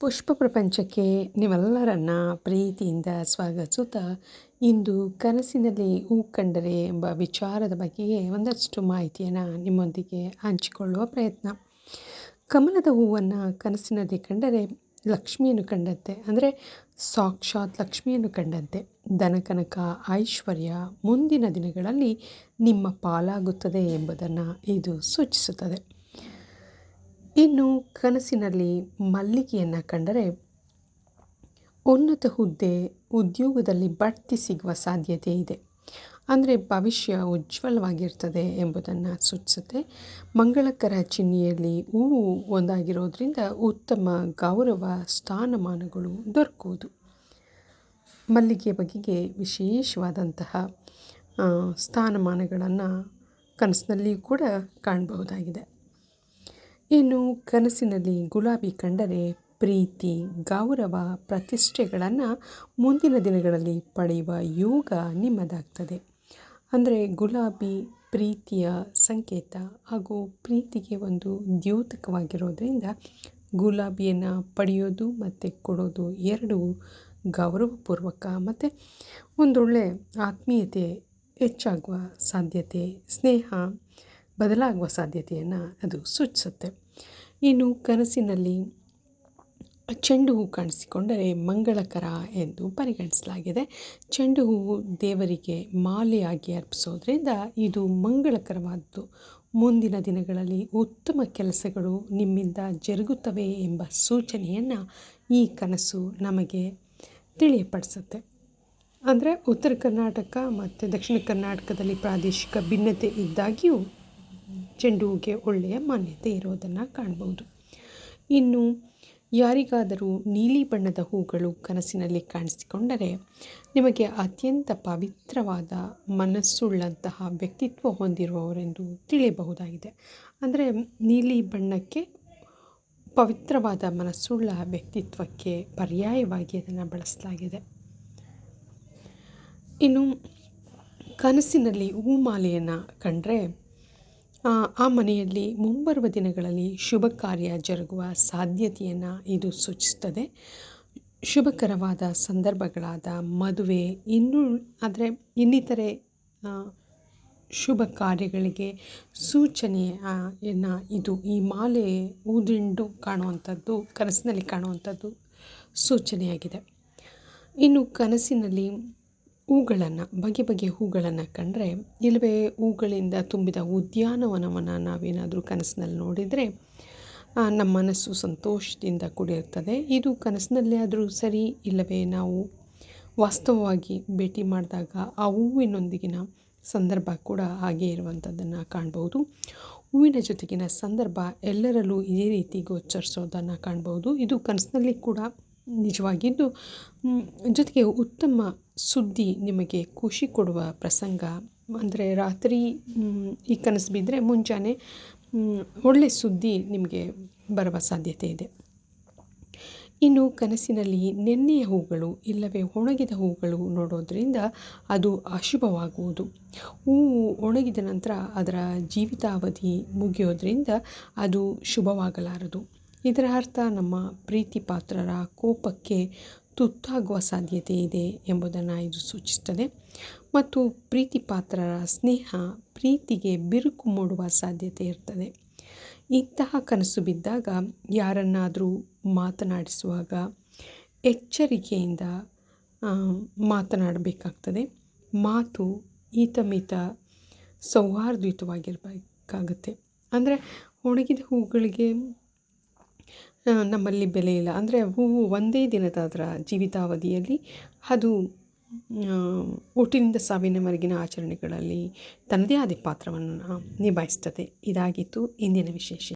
ಪುಷ್ಪ ಪ್ರಪಂಚಕ್ಕೆ ನಿಮ್ಮೆಲ್ಲರನ್ನ ಪ್ರೀತಿಯಿಂದ ಸ್ವಾಗತಿಸುತ್ತಾ ಇಂದು ಕನಸಿನಲ್ಲಿ ಹೂ ಕಂಡರೆ ಎಂಬ ವಿಚಾರದ ಬಗ್ಗೆ ಒಂದಷ್ಟು ಮಾಹಿತಿಯನ್ನು ನಿಮ್ಮೊಂದಿಗೆ ಹಂಚಿಕೊಳ್ಳುವ ಪ್ರಯತ್ನ. ಕಮಲದ ಹೂವನ್ನು ಕನಸಿನಲ್ಲಿ ಕಂಡರೆ ಲಕ್ಷ್ಮಿಯನ್ನು ಕಂಡಂತೆ, ಅಂದರೆ ಸಾಕ್ಷಾತ್ ಲಕ್ಷ್ಮಿಯನ್ನು ಕಂಡಂತೆ. ದನಕನಕ ಐಶ್ವರ್ಯ ಮುಂದಿನ ದಿನಗಳಲ್ಲಿ ನಿಮ್ಮ ಪಾಲಾಗುತ್ತದೆ ಎಂಬುದನ್ನು ಇದು ಸೂಚಿಸುತ್ತದೆ. ಇನ್ನು ಕನಸಿನಲ್ಲಿ ಮಲ್ಲಿಗೆಯನ್ನು ಕಂಡರೆ ಉನ್ನತ ಹುದ್ದೆ ಉದ್ಯೋಗದಲ್ಲಿ ಬಡ್ತಿ ಸಿಗುವ ಸಾಧ್ಯತೆ ಇದೆ. ಅಂದರೆ ಭವಿಷ್ಯ ಉಜ್ವಲವಾಗಿರ್ತದೆ ಎಂಬುದನ್ನು ಸೂಚಿಸುತ್ತೆ. ಮಂಗಳಕರ ಚಿಹ್ನೆಯಲ್ಲಿ ಹೂವು ಒಂದಾಗಿರೋದ್ರಿಂದ ಉತ್ತಮ ಗೌರವ ಸ್ಥಾನಮಾನಗಳು ದೊರಕುವುದು. ಮಲ್ಲಿಗೆ ಬಗೆಗೆ ವಿಶೇಷವಾದಂತಹ ಸ್ಥಾನಮಾನಗಳನ್ನು ಕನಸಿನಲ್ಲಿಯೂ ಕೂಡ ಕಾಣಬಹುದಾಗಿದೆ. ಇನ್ನು ಕನಸಿನಲ್ಲಿ ಗುಲಾಬಿ ಕಂಡರೆ ಪ್ರೀತಿ, ಗೌರವ, ಪ್ರತಿಷ್ಠೆಗಳನ್ನು ಮುಂದಿನ ದಿನಗಳಲ್ಲಿ ಪಡೆಯುವ ಯೋಗ ನಿಮ್ಮದಾಗ್ತದೆ. ಅಂದರೆ ಗುಲಾಬಿ ಪ್ರೀತಿಯ ಸಂಕೇತ ಹಾಗೂ ಪ್ರೀತಿಗೆ ಒಂದು ದ್ಯೋತಕವಾಗಿರೋದರಿಂದ ಗುಲಾಬಿಯನ್ನು ಪಡೆಯೋದು ಮತ್ತು ಕೊಡೋದು ಎರಡೂ ಗೌರವಪೂರ್ವಕ ಮತ್ತು ಒಂದೊಳ್ಳೆ ಆತ್ಮೀಯತೆ ಹೆಚ್ಚಾಗುವ ಸಾಧ್ಯತೆ, ಸ್ನೇಹ ಬದಲಾಗುವ ಸಾಧ್ಯತೆಯನ್ನು ಅದು ಸೂಚಿಸುತ್ತೆ. ಇನ್ನು ಕನಸಿನಲ್ಲಿ ಚೆಂಡು ಹೂ ಕಾಣಿಸಿಕೊಂಡರೆ ಮಂಗಳಕರ ಎಂದು ಪರಿಗಣಿಸಲಾಗಿದೆ. ಚೆಂಡು ಹೂವು ದೇವರಿಗೆ ಮಾಲೆಯಾಗಿ ಅರ್ಪಿಸೋದ್ರಿಂದ ಇದು ಮಂಗಳಕರವಾದ್ದು. ಮುಂದಿನ ದಿನಗಳಲ್ಲಿ ಉತ್ತಮ ಕೆಲಸಗಳು ನಿಮ್ಮಿಂದ ಜರುಗುತ್ತವೆ ಎಂಬ ಸೂಚನೆಯನ್ನು ಈ ಕನಸು ನಮಗೆ ತಿಳಿಯಪಡಿಸುತ್ತೆ. ಅಂದರೆ ಉತ್ತರ ಕರ್ನಾಟಕ ಮತ್ತು ದಕ್ಷಿಣ ಕರ್ನಾಟಕದಲ್ಲಿ ಪ್ರಾದೇಶಿಕ ಭಿನ್ನತೆ ಇದ್ದಾಗ್ಯೂ ಚೆಂಡು ಹೂವಿಗೆ ಒಳ್ಳೆಯ ಮಾನ್ಯತೆ ಇರೋದನ್ನು ಕಾಣ್ಬೋದು. ಇನ್ನು ಯಾರಿಗಾದರೂ ನೀಲಿ ಬಣ್ಣದ ಹೂಗಳು ಕನಸಿನಲ್ಲಿ ಕಾಣಿಸಿಕೊಂಡರೆ ನಿಮಗೆ ಅತ್ಯಂತ ಪವಿತ್ರವಾದ, ಮನಸ್ಸುಳ್ಳಂತಹ ವ್ಯಕ್ತಿತ್ವ ಹೊಂದಿರುವವರೆಂದು ತಿಳಿಯಬಹುದಾಗಿದೆ. ಅಂದರೆ ನೀಲಿ ಬಣ್ಣಕ್ಕೆ, ಪವಿತ್ರವಾದ ಮನಸ್ಸುಳ್ಳ ವ್ಯಕ್ತಿತ್ವಕ್ಕೆ ಪರ್ಯಾಯವಾಗಿ ಅದನ್ನು ಬಳಸಲಾಗಿದೆ. ಇನ್ನು ಕನಸಿನಲ್ಲಿ ಹೂಮಾಲೆಯನ್ನು ಕಂಡರೆ ಆ ಮನೆಯಲ್ಲಿ ಮುಂಬರುವ ದಿನಗಳಲ್ಲಿ ಶುಭ ಕಾರ್ಯ ಜರುಗುವ ಸಾಧ್ಯತೆಯನ್ನು ಇದು ಸೂಚಿಸ್ತದೆ ಶುಭಕರವಾದ ಸಂದರ್ಭಗಳಾದ ಮದುವೆ, ಇನ್ನೂ, ಆದರೆ ಇನ್ನಿತರೆ ಶುಭ ಕಾರ್ಯಗಳಿಗೆ ಸೂಚನೆಯನ್ನು ಇದು ಈ ಮಾಲೆ ಊದಿಂಡು ಕಾಣುವಂಥದ್ದು, ಕನಸಿನಲ್ಲಿ ಕಾಣುವಂಥದ್ದು ಸೂಚನೆಯಾಗಿದೆ. ಇನ್ನು ಕನಸಿನಲ್ಲಿ ಹೂಗಳನ್ನು, ಬಗೆ ಬಗೆಯ ಹೂಗಳನ್ನು ಕಂಡರೆ ಇಲ್ಲವೇ ಹೂಗಳಿಂದ ತುಂಬಿದ ಉದ್ಯಾನವನವನ್ನು ನಾವೇನಾದರೂ ಕನಸಿನಲ್ಲಿ ನೋಡಿದರೆ ನಮ್ಮ ಮನಸ್ಸು ಸಂತೋಷದಿಂದ ಕೂಡಿರ್ತದೆ. ಇದು ಕನಸಿನಲ್ಲೇ ಆದರೂ ಸರಿ ಇಲ್ಲವೇ? ನಾವು ವಾಸ್ತವವಾಗಿ ಭೇಟಿ ಮಾಡಿದಾಗ ಆ ಹೂವಿನೊಂದಿಗಿನ ಸಂದರ್ಭ ಕೂಡ ಹಾಗೆ ಇರುವಂಥದ್ದನ್ನು ಕಾಣ್ಬೋದು. ಹೂವಿನ ಜೊತೆಗಿನ ಸಂದರ್ಭ ಎಲ್ಲರಲ್ಲೂ ಇದೇ ರೀತಿ ಗೋಚರಿಸೋದನ್ನು ಕಾಣ್ಬೋದು. ಇದು ಕನಸಿನಲ್ಲಿ ಕೂಡ ನಿಜವಾಗಿದ್ದು ಜೊತೆಗೆ ಉತ್ತಮ ಸುದ್ದಿ ನಿಮಗೆ ಖುಷಿ ಕೊಡುವ ಪ್ರಸಂಗ. ಅಂದರೆ ರಾತ್ರಿ ಈ ಕನಸು ಬಿದ್ದರೆ ಮುಂಜಾನೆ ಒಳ್ಳೆಯ ಸುದ್ದಿ ನಿಮಗೆ ಬರುವ ಸಾಧ್ಯತೆ ಇದೆ. ಇನ್ನು ಕನಸಿನಲ್ಲಿ ನೆನ್ನೆಯ ಹೂಗಳು ಇಲ್ಲವೇ ಒಣಗಿದ ಹೂಗಳು ನೋಡೋದ್ರಿಂದ ಅದು ಅಶುಭವಾಗುವುದು. ಹೂವು ಒಣಗಿದ ನಂತರ ಅದರ ಜೀವಿತಾವಧಿ ಮುಗಿಯೋದ್ರಿಂದ ಅದು ಶುಭವಾಗಲಾರದು. ಇದರ ಅರ್ಥ ನಮ್ಮ ಪ್ರೀತಿ ಪಾತ್ರರ ಕೋಪಕ್ಕೆ ತುತ್ತಾಗುವ ಸಾಧ್ಯತೆ ಇದೆ ಎಂಬುದನ್ನು ಇದು ಸೂಚಿಸ್ತದೆ ಮತ್ತು ಪ್ರೀತಿ ಪಾತ್ರರ ಸ್ನೇಹ ಪ್ರೀತಿಗೆ ಬಿರುಕು ಮೂಡುವ ಸಾಧ್ಯತೆ ಇರ್ತದೆ. ಇಂತಹ ಕನಸು ಬಿದ್ದಾಗ ಯಾರನ್ನಾದರೂ ಮಾತನಾಡಿಸುವಾಗ ಎಚ್ಚರಿಕೆಯಿಂದ ಮಾತನಾಡಬೇಕಾಗ್ತದೆ. ಮಾತು ಹಿತಮಿತ ಸೌಹಾರ್ದಯುತವಾಗಿರಬೇಕಾಗುತ್ತೆ. ಅಂದರೆ ಒಣಗಿದ ಹೂಗಳಿಗೆ ನಮ್ಮಲ್ಲಿ ಬೆಲೆ ಇಲ್ಲ ಅಂದರೆ ಹೂವು ಒಂದೇ ದಿನದ ಅದರ ಜೀವಿತಾವಧಿಯಲ್ಲಿ ಅದು ಹುಟ್ಟಿನಿಂದ ಸಾವಿನವರೆಗಿನ ಆಚರಣೆಗಳಲ್ಲಿ ತನ್ನದೇ ಆದ ಪಾತ್ರವನ್ನು ನಿಭಾಯಿಸ್ತದೆ. ಇದಾಗಿತ್ತು ಇಂದಿನ ವಿಶೇಷ.